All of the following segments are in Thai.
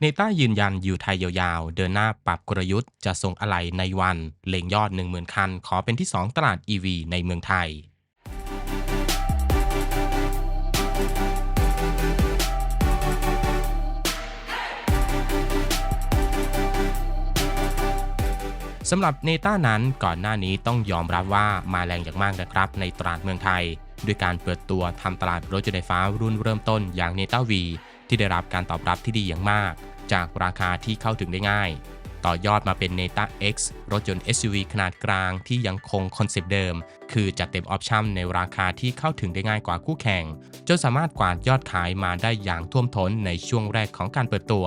เนต้ายืนยันอยู่ไทยยาวๆ เดินหน้าปรับกลยุทธ์จะส่งอะไหล่ในวันเล็งยอด 10,000 คัน ขอเป็นที่ 2 ตลาด EV ในเมืองไทยสำหรับเนต้านั้นก่อนหน้านี้ต้องยอมรับว่ามาแรงอย่างมากนะครับ ในตลาดเมืองไทย ด้วยการเปิดตัวทำตลาดรถยนต์ไฟฟ้ารุ่นเริ่มต้นอย่างเนต้าวี ที่ได้รับการตอบรับที่ดีอย่างมาก จากราคาที่เข้าถึงได้ง่าย ต่อยอดมาเป็น n e t a X รถยนต์ SUV ขนาดกลางที่ยังคงคอนเซปต์เดิม คือจัดเต็มออปชั่นในราคาที่เข้าถึงได้ง่ายกว่าคู่แข่ง จนสามารถกวาดยอดขายมาได้อย่างท่วมท้นในช่วงแรกของการเปิดตัว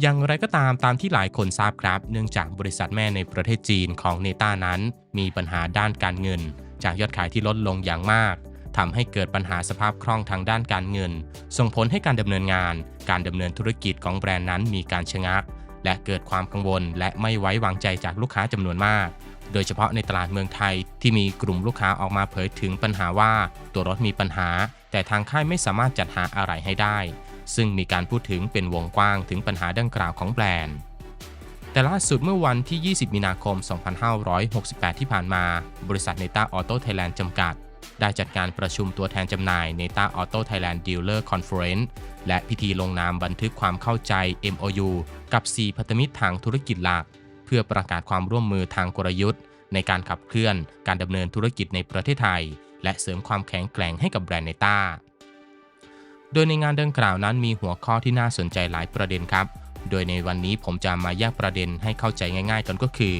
อย่างไรก็ตามตามที่หลายคนทราบครับ เนื่องจากบริษัทแม่ในประเทศจีนของเนต้านั้น มีปัญหาด้านการเงิน จากยอดขายที่ลดลงอย่างมาก ทำให้เกิดปัญหาสภาพคล่องทางด้านการเงิน ส่งผลให้การดำเนินงาน การดำเนินธุรกิจของแบรนด์นั้นมีการชะงัก และเกิดความกังวลและไม่ไว้วางใจจากลูกค้าจำนวนมาก โดยเฉพาะในตลาดเมืองไทยที่มีกลุ่มลูกค้าออกมาเผยถึงปัญหาว่า ตัวรถมีปัญหา แต่ทางค่ายไม่สามารถจัดหาอะไรให้ได้ ซึ่งมีการพูดถึงเป็นวงกว้างถึงปัญหาดังกล่าวของแบรนด์แต่ล่าสุดเมื่อวันที่ 20 มีนาคม 2568 ที่ผ่านมา บริษัทเนต้าออโต้ไทยแลนด์จำกัด ได้จัดการประชุมตัวแทนจำหน่าย Neta Auto Thailand Dealer Conference และพิธีลงนามบันทึกความเข้าใจ MOU กับ 4 พันธมิตรทางธุรกิจหลัก เพื่อประกาศความร่วมมือทางกลยุทธ์ ในการขับเคลื่อนการดำเนินธุรกิจในประเทศไทย และเสริมความแข็งแกร่งให้กับแบรนด์เนต้าโดยในงานดังกล่าวนั้นมีหัวข้อที่น่าสนใจหลายประเด็นครับ โดยในวันนี้ผมจะมาแยกประเด็นให้เข้าใจง่าย ๆ กันก็คือ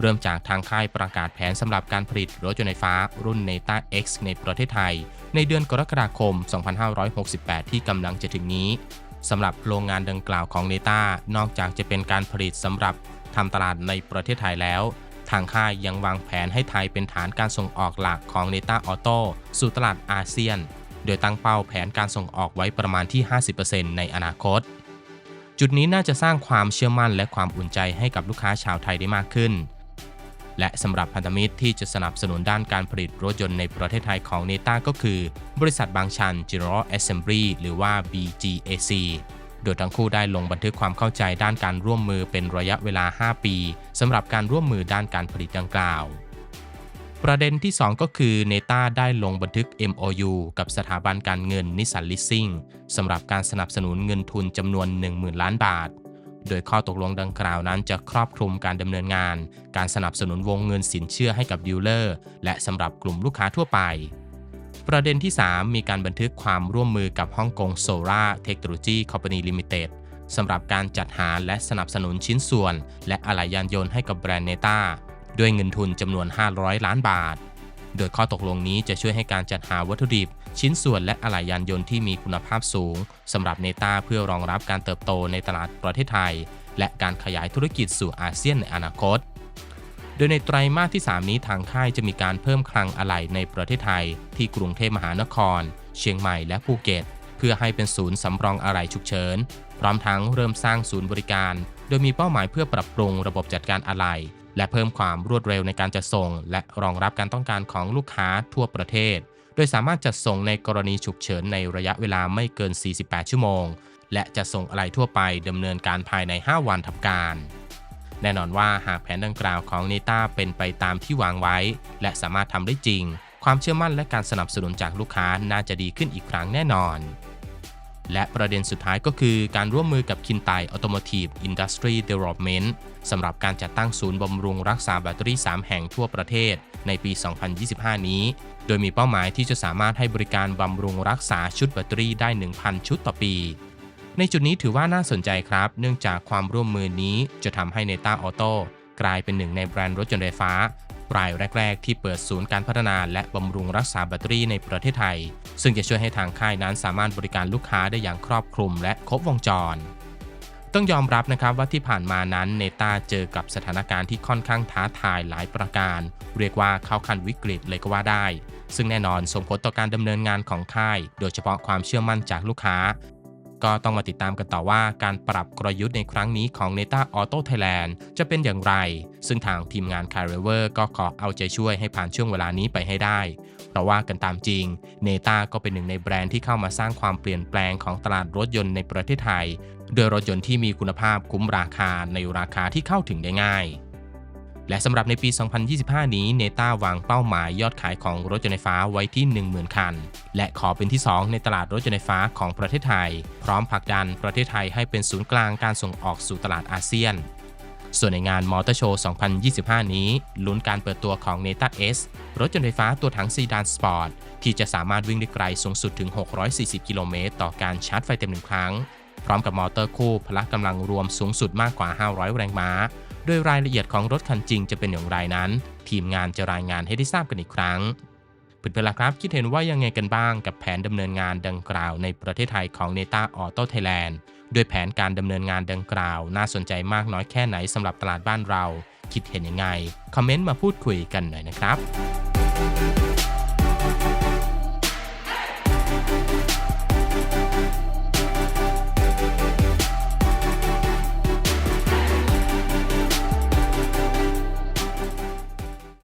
เริ่มจากทางค่ายประกาศแผนสำหรับการผลิตรถยนต์ไฟฟ้ารุ่น Neta X ในประเทศไทย ในเดือนกรกฎาคม 2568 ที่กำลังจะถึงนี้สำหรับโรงงานดังกล่าวของ Neta นอกจากจะเป็นการผลิตสำหรับทำตลาดในประเทศไทยแล้ว ทางค่ายยังวางแผนให้ไทยเป็นฐานการส่งออกหลักของ Neta Auto สู่ตลาดอาเซียน โดยตั้งเป้าแผนการส่งออกไว้ประมาณที่ 50%ในอนาคต จุดนี้น่าจะสร้างความเชื่อมั่นและความอุ่นใจให้กับลูกค้าชาวไทยได้มากขึ้น และสำหรับพันธมิตรที่จะสนับสนุนด้านการผลิตรถยนต์ในประเทศไทยของเนต้าก็คือ บริษัทบางชัน General Assembly หรือว่า BGAC โดยทั้งคู่ได้ลงบันทึกความเข้าใจด้านการร่วมมือเป็นระยะเวลา 5 ปีสำหรับการร่วมมือด้านการผลิตดังกล่าว ประเด็นที่ 2 ก็คือเนต้าได้ลงบันทึก MOU กับสถาบันการเงินนิสสันลิสซิ่งสำหรับการสนับสนุนเงินทุนจำนวน 10,000 ล้านบาท โดยข้อตกลงดังกล่าวนั้นจะครอบคลุมการดำเนินงาน การสนับสนุนวงเงินสินเชื่อให้กับดีลเลอร์ และสำหรับกลุ่มลูกค้าทั่วไป ประเด็นที่ 3 มีการบันทึกความร่วมมือกับฮ่องกงโซลาเทคโนโลยีคอมพานีลิมิเต็ดสำหรับการจัดหาและสนับสนุนชิ้นส่วน และอะไหล่ยานยนต์ให้กับแบรนด์เนต้าด้วยเงินทุนจำนวน 500 ล้านบาท โดยข้อตกลงนี้จะช่วยให้การจัดหาวัตถุดิบ ชิ้นส่วนและอะไหล่ยานยนต์ที่มีคุณภาพสูงสำหรับเนต้าเพื่อรองรับการเติบโตในตลาดประเทศไทย และการขยายธุรกิจสู่อาเซียนในอนาคต โดยในไตรมาสที่ 3 นี้ทางค่ายจะมีการเพิ่มคลังอะไหล่ในประเทศไทย ที่กรุงเทพมหานคร เชียงใหม่และภูเก็ต เพื่อให้เป็นศูนย์สำรองอะไหล่ฉุกเฉิน พร้อมทั้งเริ่มสร้างศูนย์บริการ โดยมีเป้าหมายเพื่อปรับปรุงระบบจัดการอะไหล่และเพิ่มความรวดเร็วในการจัดส่ง และรองรับการต้องการของลูกค้าทั่วประเทศ โดยสามารถจัดส่งในกรณีฉุกเฉินในระยะเวลาไม่เกิน 48 ชั่วโมง และจะส่งอะไรทั่วไปดำเนินการภายใน 5 วันทำการ แน่นอนว่าหากแผนดังกล่าวของเนต้าเป็นไปตามที่วางไว้ และสามารถทำได้จริง ความเชื่อมั่นและการสนับสนุนจากลูกค้าน่าจะดีขึ้นอีกครั้งแน่นอน และประเด็นสุดท้ายก็คือการร่วมมือกับคินไต Automotive Industry Development สำหรับการจัดตั้งศูนย์บำรุงรักษาแบตเตอรี่ 3 แห่งทั่วประเทศในปี 2025 นี้ โดยมีเป้าหมายที่จะสามารถให้บริการบำรุงรักษาชุดแบตเตอรี่ได้ 1,000 ชุดต่อปี ในจุดนี้ถือว่าน่าสนใจครับ เนื่องจากความร่วมมือนี้จะทำให้ Neta Auto กลายเป็นหนึ่งในแบรนด์รถยนต์ไฟฟ้า รายแรก ๆ ที่เปิดศูนย์การพัฒนาและบำรุงรักษาแบตเตอรี่ในประเทศไทย ซึ่งจะช่วยให้ทางค่ายนั้นสามารถบริการลูกค้าได้อย่างครอบคลุมและครบวงจร ต้องยอมรับนะครับว่าที่ผ่านมานั้นเนต้าเจอกับสถานการณ์ที่ค่อนข้างท้าทายหลายประการ เรียกว่าเข้าขั้นวิกฤตเลยก็ว่าได้ ซึ่งแน่นอนส่งผลต่อการดำเนินงานของค่าย โดยเฉพาะความเชื่อมั่นจากลูกค้า ก็ต้องมาติดตามกันต่อว่าการปรับกลยุทธ์ในครั้งนี้ของ Neta Auto Thailand จะเป็นอย่างไร ซึ่งทางทีมงาน c a r r e v e r ก็ขอเอาใจช่วยให้ผ่านช่วงเวลานี้ไปให้ได้ เพราะว่ากันตามจริง Neta ก็เป็นหนึ่งในแบรนด์ที่เข้ามาสร้างความเปลี่ยนแปลงของตลาดรถยนต์ในประเทศไทย โดยรถยนต์ที่มีคุณภาพคุ้มราคาในราคาที่เข้าถึงได้ง่าย และสำหรับในปี 2025 นี้เนต้าวางเป้าหมายยอดขายของรถยนต์ไฟฟ้าไว้ที่ 10,000 คัน และขอเป็นที่ 2 ในตลาดรถยนต์ไฟฟ้าของประเทศไทย พร้อมผลักดันประเทศไทยให้เป็นศูนย์กลางการส่งออกสู่ตลาดอาเซียน ส่วนในงานมอเตอร์โชว์ 2025 นี้ ลุ้นการเปิดตัวของ n e t a S รถยนต์ไฟฟ้าตัวถังซีดานสปอร์ตที่จะสามารถวิ่งได้ไกลสูงสุดถึง 640 กิโลเมตรต่อการชาร์จไฟเต็มหนึ่งครั้ง พร้อมกับมอเตอร์คู่พละกำลังรวมสูงสุดมากกว่า 500 แรงม้า โดยรายละเอียดของรถคันจริงจะเป็นอย่างไรนั้น ทีมงานจะรายงานให้ได้ทราบกันอีกครั้งเพื่อนๆล่ะครับ คิดเห็นว่ายังไงกันบ้างกับแผนดำเนินงานดังกล่าวในประเทศไทยของเนต้าออโต้ไทยแลนด้วยแผนการดำเนินงานดังกล่าว น่าสนใจมากน้อยแค่ไหนสำหรับตลาดบ้านเรา คิดเห็นยังไง คอมเมนต์มาพูดคุยกันหน่อยนะครับ